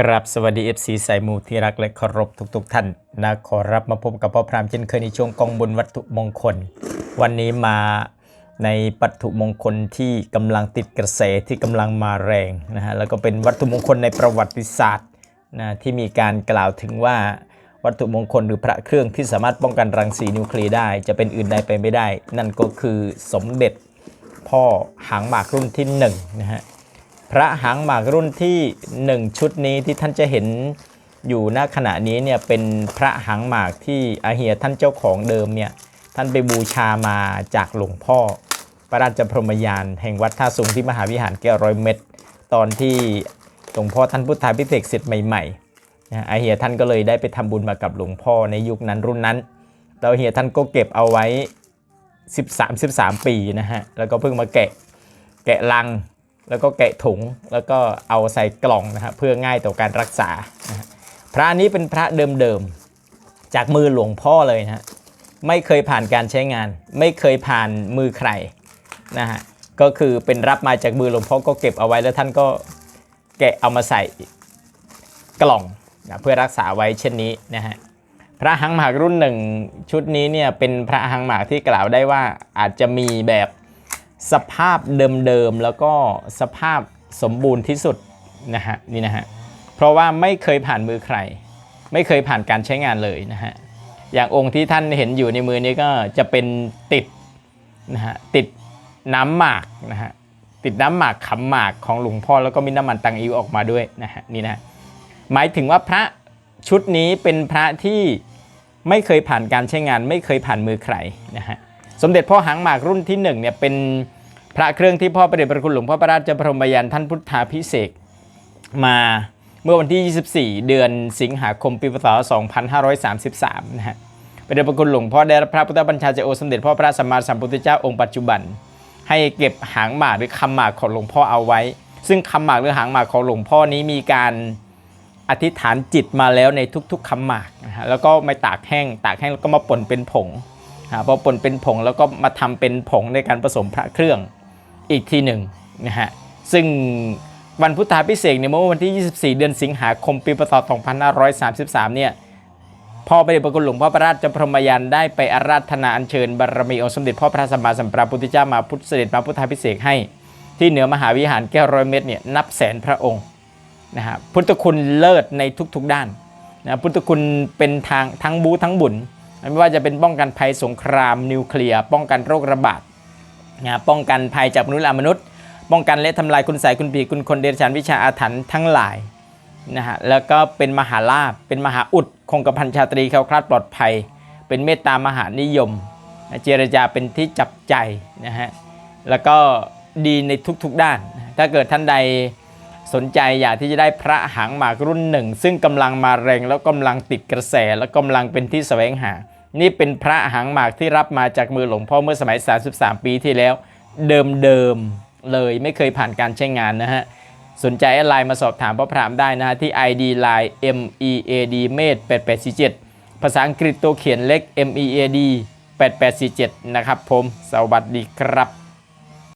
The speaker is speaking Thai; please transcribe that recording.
กราบสวัสดี FC สายมูที่รักและเคารพทุกๆทท่านนะขอรับมาพบกับพ่อพรามเช่นเคยในช่วงกองบุญวัตถุมงคล วันนี้มาในวัตถุมงคลที่กำลังติดกระแสที่กำลังมาแรงนะฮะแล้วก็เป็นวัตถุมงคลในประวัติศาสตร์นะที่มีการกล่าวถึงว่าวัตถุมงคลหรือพระเครื่องที่สามารถป้องกันรังสีนิวเคลียร์ได้ จะเป็นอื่นใดไปไม่ได้ นั่นก็คือสมเด็จพ่อหางหมากรุ่นที่หนึ่งนะฮะ ระหางหมากรุ่นที่ 1 ชุดนี้ที่ท่านจะเห็นอยู่ณขณะนี้เนี่ยเป็นพระหางหมากที่อาเฮียท่านเจ้าของเดิมเนี่ยท่านไปบูชามาจากหลวงพ่อ พระราชพรหมยานแห่งวัดท่าสูงที่มหาวิหารแก้วร้อยเม็ดตอนที่หลวงพ่อท่านพุทธาพิเศษเสร็จใหม่ๆนะอาเฮียท่านก็เลยได้ไปทำบุญมากับหลวงพ่อในยุคนั้นรุ่นนั้นแล้วอาเฮียท่านก็เก็บเอาไว้ 13 13 ปีนะฮะแล้วก็เพิ่งมาแกะแกะลัง แล้วก็แกะถุงแล้วก็เอาใส่กล่องนะฮะเพื่อง่ายต่อการรักษา พระนี้เป็นพระเดิมๆ จากมือหลวงพ่อเลยนะฮะไม่เคยผ่านการใช้งาน ไม่เคยผ่านมือใครนะฮะก็คือเป็นรับมาจากมือหลวงพ่อก็เก็บเอาไว้แล้วท่านก็แกะเอามาใส่กล่องนะเพื่อรักษาไว้เช่นนี้นะฮะพระหังหมากรุ่นหนึ่งชุดนี้เนี่ยเป็นพระหังหมากที่กล่าวได้ว่าอาจจะมีแบบ สภาพเดิมๆแล้วก็สภาพสมบูรณ์ที่สุดนะฮะนี่นะฮะเพราะว่าไม่เคยผ่านมือใคร ไม่เคยผ่านการใช้งานเลยนะฮะอย่างองค์ที่ท่านเห็นอยู่ในมือนี้ก็จะเป็นติดนะฮะติดน้ำหมากนะฮะติดน้ำหมากขำหมากของหลวงพ่อแล้วก็มีน้ำมันตังอิวออกมาด้วยนะฮะนี่นะะหมายถึงว่าพระชุดนี้เป็นพระที่ไม่เคยผ่านการใช้งาน ไม่เคยผ่านมือใครนะฮะสมเด็จพ่อหางหมากรุ่นที่1เนี่ยเป็น พระเครื่องที่พ่อประเดชพระคุณหลวงพ่อพระราชบรมยานท่านพุทธาพิเศษมาเมื่อวันที่ 24 เดือนสิงหาคมปีพศ 2533 นะฮะประเดชพระคุณหลวงพ่อได้รับพระพุทธบัญชาจากโอสมเด็จพ่อพระสัมมาสัมพุทธเจ้าองค์ปัจจุบัน ให้เก็บหางหมากหรือคำหมากของหลวงพ่อเอาไว้ ซึ่งคำหมากหรือหางหมากของหลวงพ่อนี้มีการอธิษฐานจิตมาแล้วในทุกๆคำหมากนะฮะแล้วก็ไม่ตากแห้ง ตากแห้งแล้วก็มาป่นเป็นผงพอป่นเป็นผงแล้วก็มาทำเป็นผงในการผสมพระเครื่อง อีกทีหนึ่งนะฮะซึ่งวันพุทธาพิเศษกเนี่ยเมื่อวันที่ 24 เดือนสิงหาคมปีพศ2533 เนี่ยพ่อพระเดชพระคุณหลวงพ่อพระราชพรหมยานได้ไปอาราธนาอัญเชิญบารมีองค์สมเด็จพ่อพระสัมมาสัมพุทธเจ้ามาพุทธเสด็จมาพุทธาพิเศษให้ ที่เหนือมหาวิหารแก้วร้อยเม็ดเนี่ยนับแสนพระองค์นะฮะพุทธคุณเลิศในทุกๆด้านนะพุทธคุณเป็นทางทั้งบูทั้งบุญไม่ว่าจะเป็นป้องกันภัยสงครามนิวเคลียร์ป้องกันโรคระบาด นะป้องกันภัยจากมนุษย์อามนุษย์ ป้องกันและทำลายคุณสายคุณผีคุณคนเดรัจฉานวิชาอาถรรพ์ทั้งหลายนะฮะแล้วก็เป็นมหาลาภเป็นมหาอุดคงกระพันชาตรีแคล้วคลาดปลอดภัย เป็นเมตตามหานิยมนะเจรจาเป็นที่จับใจนะฮะแล้วก็ดีในทุกๆด้าน ถ้าเกิดท่านใดสนใจอยากที่จะได้พระหางหมากรุ่นหนึ่ง ซึ่งกำลังมาแรงแล้วกำลังติดกระแสแล้วกำลังเป็นที่แสวงหา นี่เป็นพระหางหมากที่รับมาจากมือหลวงพ่อเมื่อสมัย 33 ปีที่แล้ว เดิมๆเลยไม่เคยผ่านการใช้งานนะฮะ สนใจไลน์มาสอบถามพระพรามได้นะฮะ ที่ ID Line M E A D เมด8847 ภาษาอังกฤษตัวเขียนเล็ก M E A D 8847 นะครับผม สวัสดีครับ